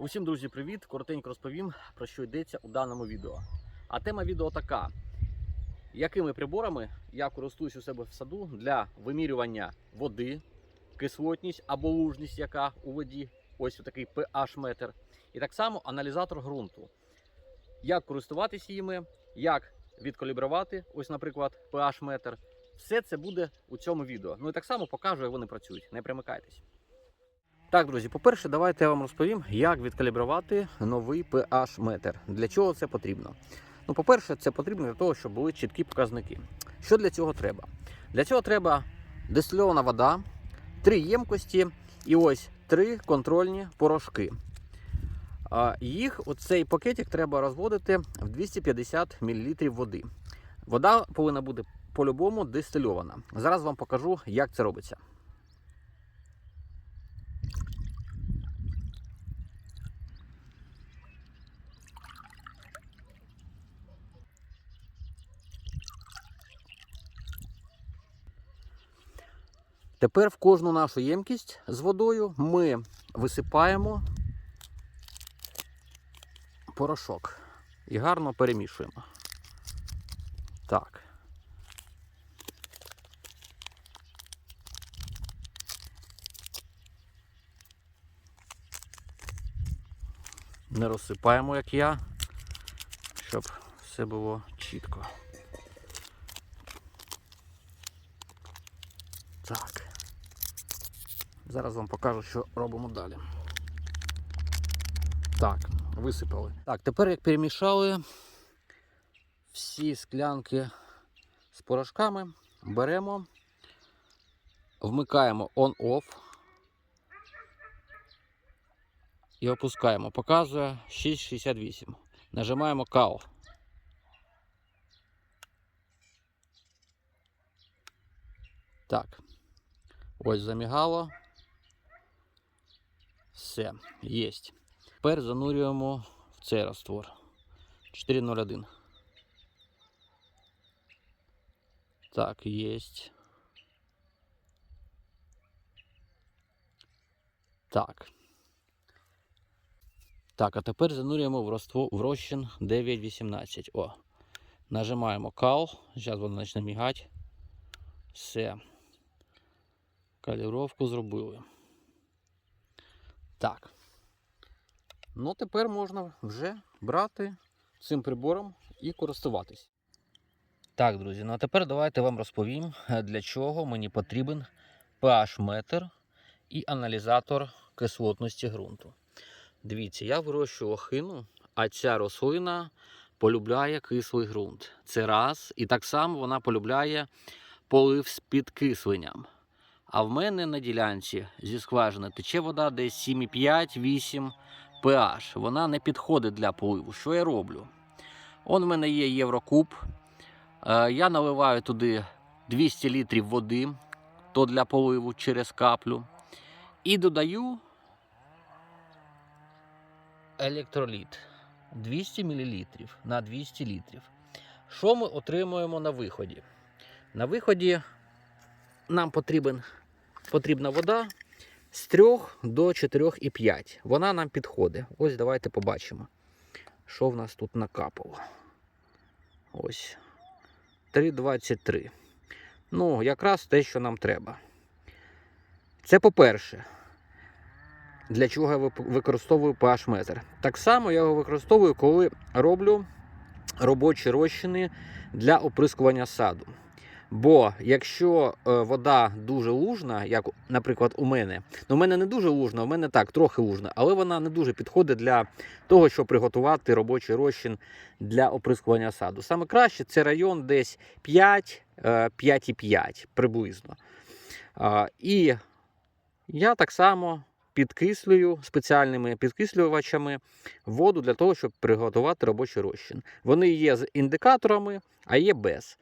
Усім, друзі, привіт! Коротенько розповім, про що йдеться у даному відео. А тема відео така: якими приборами я користуюсь у себе в саду для вимірювання води, кислотність або лужність, яка у воді, ось такий pH метр, і так само аналізатор ґрунту. Як користуватися їми, як відкалібрувати, ось, наприклад, pH метр. Все це буде у цьому відео. Ну і так само покажу, як вони працюють. Не примикайтесь. Так, друзі, по-перше, давайте я вам розповім, як відкалібрувати новий pH метр. Для чого це потрібно? Ну, по-перше, це потрібно для того, щоб були чіткі показники. Що для цього треба? Для цього треба дистильована вода, три ємкості і ось три контрольні порошки. Їх оцей пакетик треба розводити в 250 мл води. Вода повинна бути по-любому дистильована. Зараз вам покажу, як це робиться. Тепер в кожну нашу ємкість з водою ми висипаємо порошок і гарно перемішуємо. Так. Не розсипаємо, як я, щоб все було чітко. Так. Зараз вам покажу, що робимо далі. Так, висипали. Так, тепер як перемішали всі склянки з порошками, беремо, вмикаємо on-off і опускаємо. Показує 6,68. Нажимаємо CAL. Так. Ось замігало. Все, єсть. Тепер занурюємо в цей раствор. 401. Так, єсть. Так. Так, а тепер занурюємо в раствор в розчин 9.18. О. Нажимаємо кал. Зараз воно почне мігати. Все. Калібровку зробили. Так. Ну, тепер можна вже брати цим прибором і користуватись. Так, друзі, ну а тепер давайте вам розповім, е, для чого мені потрібен pH-метр і аналізатор кислотності ґрунту. Дивіться, я вирощую охину, а ця рослина полюбляє кислий ґрунт. Це раз. І так само вона полюбляє полив з підкисленням. А в мене на ділянці зі скважини тече вода десь 7,5-8 pH. Вона не підходить для поливу. Що я роблю? Он в мене є Єврокуб. Е, Я наливаю туди 200 літрів води, то для поливу через каплю. І додаю електроліт 200 мл на 200 літрів. Що ми отримуємо на виході? На виході нам потрібен, потрібна вода з 3 до 4,5. Вона нам підходить. Ось давайте побачимо, що в нас тут накапало. Ось. 3,23. Ну, якраз те, що нам треба. Це по-перше. Для чого я використовую pH метр. Так само я його використовую, коли роблю робочі розчини для оприскування саду. Бо якщо е, вода дуже лужна, як, наприклад, у мене, ну у мене не дуже лужна, у мене так, трохи лужна, але вона не дуже підходить для того, щоб приготувати робочий розчин для оприскування саду. Саме краще це район десь 5, е, 5,5 приблизно. І я так само підкислюю спеціальними підкислювачами воду для того, щоб приготувати робочий розчин. Вони є з індикаторами, а є без.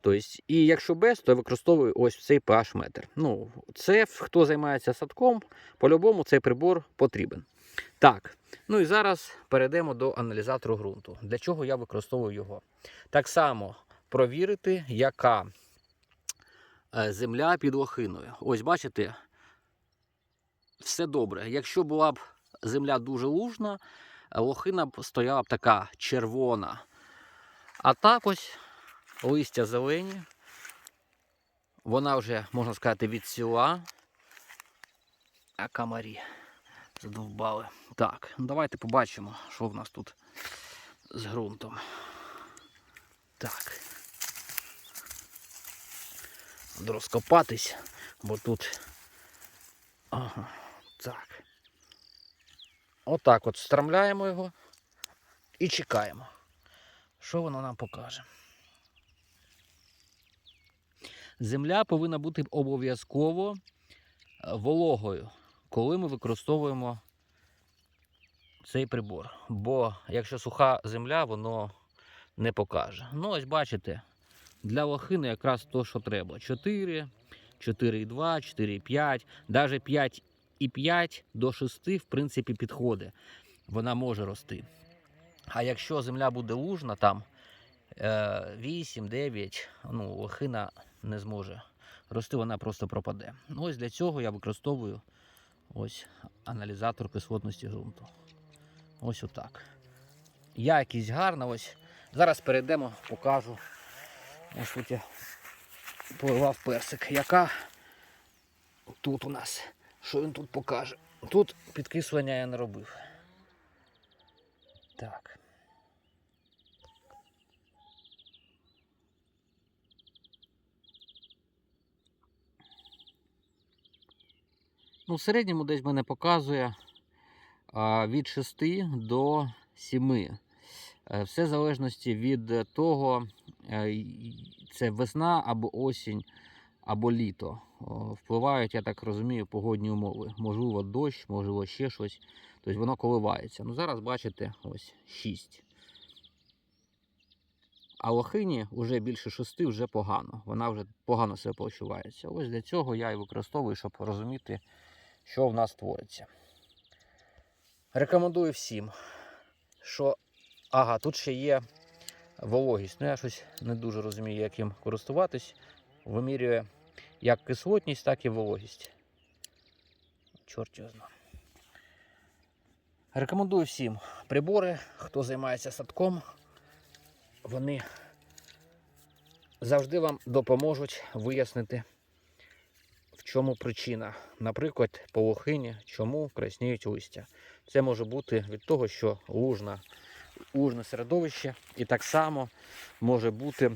Тобто, і якщо без, то я використовую ось цей pH метр. Ну, це хто займається садком, по-любому цей прибор потрібен. Так, ну і зараз перейдемо до аналізатору ґрунту. Для чого я використовую його? Так само провірити, яка е, земля під лохиною. Ось бачите, все добре. Якщо була б земля дуже лужна, лохина б стояла б така червона. А так ось листя зелені. Вона вже, можна сказати, відсіла. А камарі задовбали. Так, ну давайте побачимо, що в нас тут з ґрунтом. Так. Буду розкопатись, бо тут. Ага, так. Отак от страмляємо його і чекаємо. Що воно нам покаже? Земля повинна бути обов'язково е, вологою, коли ми використовуємо цей прибор. Бо якщо суха земля, воно не покаже. Ну, ось бачите, для лохини якраз то, що треба. 4, 4,2, 4,5, навіть 5,5 до 6, в принципі, підходить. Вона може рости. А якщо земля буде лужна, там 8-9, ну, лохина не зможе рости, вона просто пропаде. Ну, ось для цього я використовую ось аналізатор кислотності ґрунту. Ось отак. Якість гарна. Ось. Зараз перейдемо, покажу. Ось тут я поливав персик. Яка тут у нас? Що він тут покаже? Тут підкислення я не робив. Так. Ну, в середньому десь мене показує від 6 до 7. Е, Все в залежності від того, е, це весна або осінь, або літо. Впливають, я так розумію, погодні умови. Можливо, дощ, можливо, ще щось. Тобто воно коливається. Ну, зараз бачите, ось 6. А лохині вже більше 6 вже погано. Вона вже погано себе почувається. Ось для цього я і використовую, щоб розуміти, що в нас твориться. Рекомендую всім, що ага, тут ще є вологість. Ну я щось не дуже розумію, як їм користуватись. Вимірює як кислотність, так і вологість. Чорт його знає. Рекомендую всім прибори, хто займається садком. Вони завжди вам допоможуть вияснити, чому причина. Наприклад, по лохині, чому красніють листя. Це може бути від того, що лужна, лужне середовище, і так само може бути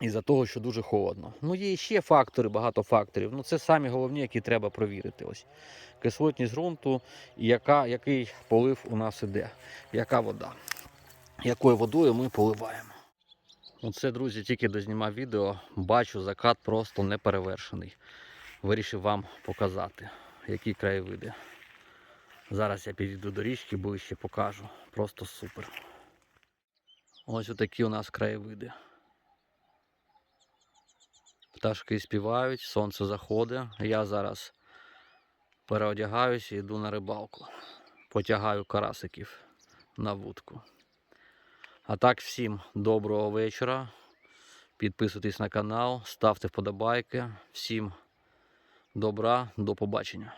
із-за того, що дуже холодно. Ну, є ще фактори, багато факторів. Ну, це самі головні, які треба провірити. Ось кислотність ґрунту, яка, який полив у нас іде, яка вода, якою водою ми поливаємо. Оце, друзі, тільки дознімав відео, бачу, закат просто неперевершений. Вирішив вам показати, які краєвиди. Зараз я підійду до річки, ближче покажу. Просто супер. Ось отакі у нас краєвиди. Пташки співають, сонце заходить. Я зараз переодягаюся і йду на рибалку. Потягаю карасиків на вудку. А так, всім доброго вечора. Підписуйтесь на канал, ставте вподобайки. Всім добра, до побачення.